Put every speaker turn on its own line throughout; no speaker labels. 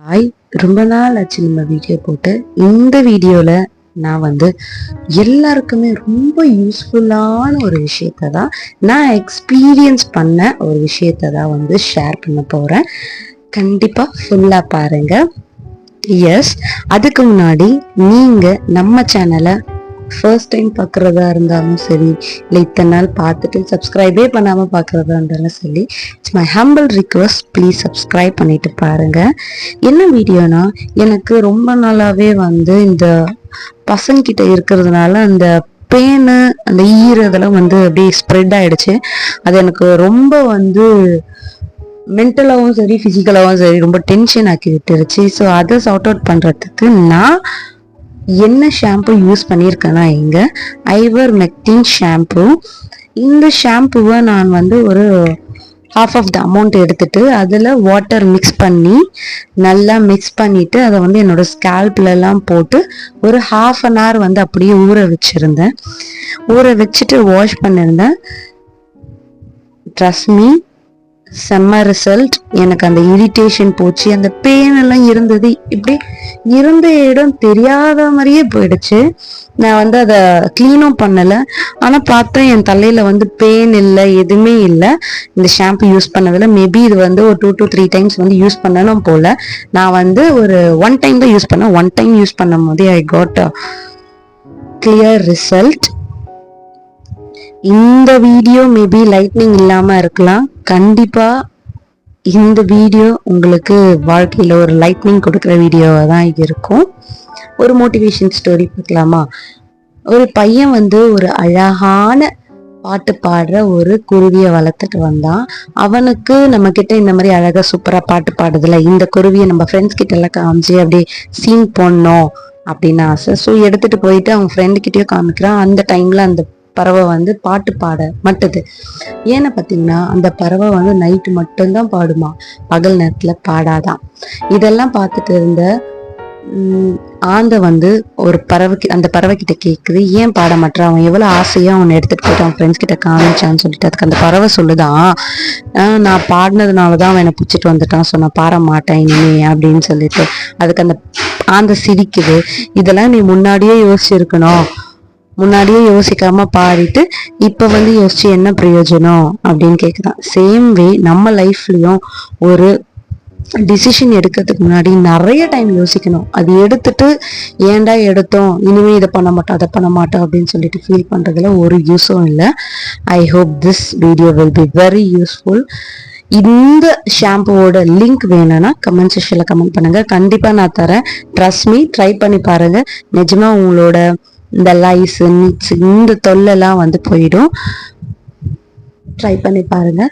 Hi ரொம்ப நாள் ஆச்சு நம்ம வீடியோ போட்டு. இந்த வீடியோவில் நான் வந்து எல்லாருக்குமே ரொம்ப யூஸ்ஃபுல்லான ஒரு விஷயத்தை தான் நான் எக்ஸ்பீரியன்ஸ் பண்ண ஒரு விஷயத்த தான் வந்து ஷேர் பண்ண போகிறேன் கண்டிப்பாக ஃபுல்லாக பாருங்கள் எஸ் அதுக்கு முன்னாடி நீங்கள் நம்ம சேனலை ஃபர்ஸ்ட் டைம் பார்க்குறதா இருந்தாலும் சரி இல்லை இத்தனை நாள் பார்த்துட்டு சப்ஸ்கிரைபே பண்ணாமல் பார்க்குறதா இருந்தாலும் சரி it's my humble request please subscribe பண்ணிட்டு பாருங்கள் என்ன வீடியோனா எனக்கு ரொம்ப நாளாகவே வந்து இந்த பசங்கிட்ட இருக்கிறதுனால அந்த பேனு அந்த ஈர இதெல்லாம் வந்து அப்படியே ஸ்ப்ரெட் ஆயிடுச்சு. அது எனக்கு ரொம்ப வந்து மென்டலாகவும் சரி ஃபிசிக்கலாகவும் சரி ரொம்ப டென்ஷன் ஆக்கி விட்டுருச்சு. ஸோ அதை சார்ட் அவுட் பண்ணுறதுக்கு நான் என்ன ஷாம்பு யூஸ் பண்ணியிருக்கேன்னா இங்கே ஐவர் மெக்டின் ஷாம்பு இந்த ஷாம்புவை நான் வந்து ஒரு ஹாஃப் ஆஃப் த அமௌண்ட் எடுத்துட்டு அதில் வாட்டர் மிக்ஸ் பண்ணி நல்லா மிக்ஸ் பண்ணிவிட்டு அதை வந்து என்னோட ஸ்கேல்ப்லலாம் போட்டு ஒரு ஹாஃப் அன் ஹவர் வந்து அப்படியே ஊற வச்சுருந்தேன். ஊற வச்சுட்டு வாஷ் பண்ணியிருந்தேன் ட்ரஸ்ட் மீ செம்ம ரிசல்ட் எனக்கு அந்த இரிட்டேஷன் போச்சு. அந்த பெயின் எல்லாம் இருந்தது. இப்படி இருந்த இடம் தெரியாத மாதிரியே போயிடுச்சு. நான் வந்து அதை க்ளீனும் பண்ணலை. ஆனால் பார்த்தேன் என் தலையில் வந்து பெயின் இல்லை எதுவுமே இல்லை. இந்த ஷாம்பு யூஸ் பண்ணதில் மேபி இது வந்து ஒரு டூ டு த்ரீ டைம்ஸ் வந்து யூஸ் பண்ணணும் போல். நான் வந்து ஒரு ஒன் டைம் தான் யூஸ் பண்ணேன். ஒன் டைம் யூஸ் பண்ணும் போதே ஐ காட் கிளியர் ரிசல்ட் இந்த வீடியோ மேபி லைட்னிங் இல்லாமல் இருக்கலாம். கண்டிப்பாக இந்த வீடியோ உங்களுக்கு வாழ்க்கையில் ஒரு லைட்னிங் கொடுக்குற வீடியோவாக தான் இருக்கும். ஒரு மோட்டிவேஷன் ஸ்டோரி பார்க்கலாமா? ஒரு பையன் வந்து ஒரு அழகான பாட்டு பாடுற ஒரு குருவியை வளர்த்துட்டு வந்தான். அவனுக்கு நம்ம கிட்ட இந்த மாதிரி அழகாக சூப்பராக பாட்டு பாடுதுல இந்த குருவியை நம்ம ஃப்ரெண்ட்ஸ் கிட்ட எல்லாம் காமிச்சு அப்படியே சீன் பண்ணோம் அப்படின்னு ஆசை. ஸோ எடுத்துட்டு போயிட்டு அவங்க ஃப்ரெண்டு கிட்டேயும் காமிக்கிறான். அந்த டைம்ல அந்த பறவை வந்து பாட்டு பாட மட்டுது. ஏன்னு பார்த்தீங்கன்னா அந்த பறவை வந்து நைட்டு மட்டும்தான் பாடுமா? பகல் நேரத்தில் பாடாதான். இதெல்லாம் பார்த்துட்டு இருந்த ஆந்த ஆந்தை வந்து ஒரு பறவைக்கு அந்த பறவை கிட்ட கேட்குது ஏன் பாட மாட்டான் அவன் எவ்வளோ ஆசையாக அவனை எடுத்துகிட்டு போயிட்டு அவன் ஃப்ரெண்ட்ஸ் கிட்ட காமிச்சான்னு சொல்லிட்டு அதுக்கு அந்த பறவை சொல்லுதான் நான் பாடினதுனால தான் அவன் என்னை பிடிச்சிட்டு வந்துட்டான். ஸோ நான் பாட மாட்டேன் இனிமே அப்படின்னு சொல்லிட்டு. அதுக்கு அந்த ஆந்தை சிரிக்குது. இதெல்லாம் நீ முன்னாடியே யோசிச்சிருக்கணும். முன்னாடியே யோசிக்காம பாடிட்டு இப்ப வந்து யோசிச்சு என்ன பிரயோஜனம் அப்படின்னு கேக்குறான் சேம் வே நம்ம லைஃப்லயும் ஒரு டிசிஷன் எடுக்கிறதுக்கு முன்னாடி நிறைய டைம் யோசிக்கணும். அது எடுத்துட்டு ஏன்டா எடுத்தோம்? இனிமே இதை பண்ண மாட்டோம் அதை பண்ண மாட்டோம் அப்படின்னு சொல்லிட்டு ஃபீல் பண்றதுல ஒரு யூஸும் இல்லை. I hope this video will be very useful இந்த ஷாம்புவோட லிங்க் வேணும்னா கமெண்ட் செக்ஷன்ல கமெண்ட் பண்ணுங்க. கண்டிப்பா நான் தரேன். ட்ரஸ்ட் மீ ட்ரை பண்ணி பாருங்க. நிஜமா உங்களோட இந்த லைஸ் இந்த தொல்லெல்லாம் வந்து போயிடும். ட்ரை பண்ணி பாருங்க.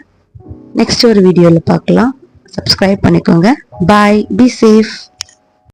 நெக்ஸ்ட் ஒரு வீடியோவில் பார்க்கலாம் சப்ஸ்கிரைப் பண்ணிக்கோங்க. பாய் பி சேஃப்